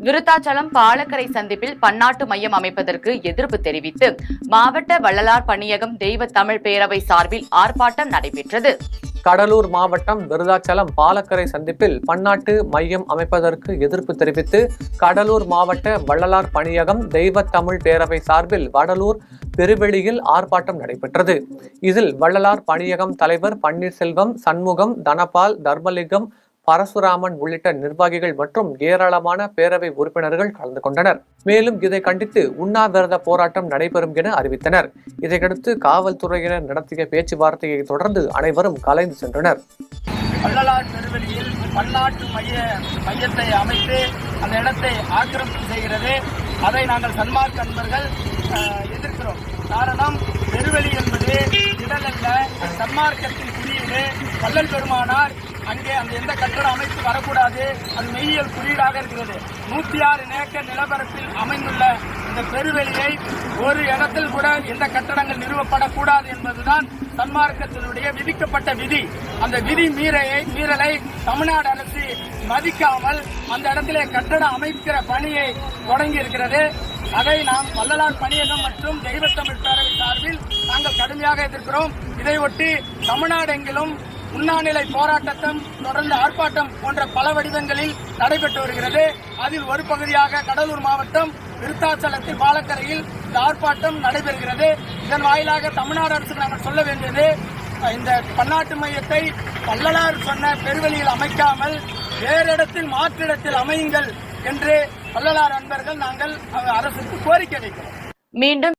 விருத்தாச்சலம் பாலக்கரை சந்திப்பில் பன்னாட்டு மையம் அமைப்பதற்கு எதிர்ப்பு தெரிவித்து மாவட்ட வள்ளலார் பணியகம் தெய்வ தமிழ் பேரவை சார்பில் ஆர்ப்பாட்டம் நடைபெற்றது. கடலூர் மாவட்டம் விருதாச்சலம் பாலக்கரை சந்திப்பில் பன்னாட்டு மையம் அமைப்பதற்கு எதிர்ப்பு தெரிவித்து கடலூர் மாவட்ட வள்ளலார் பணியகம் தெய்வ தமிழ் பேரவை சார்பில் வடலூர் பெருவெளியில் ஆர்ப்பாட்டம் நடைபெற்றது. இதில் வள்ளலார் பணியகம் தலைவர் பன்னீர்செல்வம் சண்முகம் தனபால் தர்மலிங்கம் பரசுராமன் உள்ளிட்ட நிர்வாகிகள் மற்றும் ஏராளமான பேரவை உறுப்பினர்கள் கலந்து கொண்டனர். மேலும் இதை கண்டித்து உண்ணாவிரத போராட்டம் நடைபெறும் என அறிவித்தனர். இதையடுத்து காவல்துறையினர் நடத்திய பேச்சுவார்த்தையை தொடர்ந்து அனைவரும் கலைந்து சென்றனர். வள்ளலார் பெருவெளியில் பன்னாட்டு மைய மையத்தை அமைத்து அந்த இடத்தை ஆக்கிரமிப்பு செய்கிறது. அதை நாங்கள் சன்மார்க் அன்பர்கள் எதிர்க்கிறோம். காரணம் பெருவெளி என்பது திடலல்ல சன்மார்க்கத்தின் குறியீடு வள்ளல் பெருமானார் அங்கே அந்த எந்த கட்டட அமைப்பு வரக்கூடாது அது மெய்யியல் குறியீடாக இருக்கிறது. நூத்தி ஆறு ஏக்கர் நிலப்பரப்பில் அமைந்துள்ள இந்த பெருவெளியை ஒரு இடத்தில் கூட எந்த கட்டடங்கள் நிறுவப்படக்கூடாது என்பதுதான் சன்மார்க்கத்தினுடைய விதிக்கப்பட்ட விதி. அந்த விதி மீறையை மீறலை தமிழ்நாடு அரசு மதிக்காமல் அந்த இடத்திலே கட்டடம் அமைக்கிற பணியை தொடங்கி இருக்கிறது அதை நாம் வள்ளலார் பணியகம் மற்றும் தெய்வத்தமிழ் பேரவை சார்பில் நாங்கள் கடுமையாக எதிர்க்கிறோம். இதையொட்டி தமிழ்நாடு எங்கிலும் உண்ணாநிலை போராட்டத்தும் தொடர்ந்து ஆர்ப்பாட்டம் போன்ற பல வடிவங்களில் நடைபெற்று வருகிறது. அதில் ஒரு பகுதியாக கடலூர் மாவட்டம் விருத்தாச்சலத்தில் பாலக்கரையில் இந்த ஆர்ப்பாட்டம் நடைபெறுகிறது. இதன் வாயிலாக தமிழ்நாடு அரசுக்கு நாங்கள் சொல்ல வேண்டியது இந்த பன்னாட்டு மையத்தை வள்ளலார் சொன்ன பெருவெளியில் அமைக்காமல் வேறு இடத்தில் மாற்று இடத்தில் அமையுங்கள் என்று வள்ளலார் அன்பர்கள் நாங்கள் அரசுக்கு கோரிக்கை வைக்கிறோம். மீண்டும்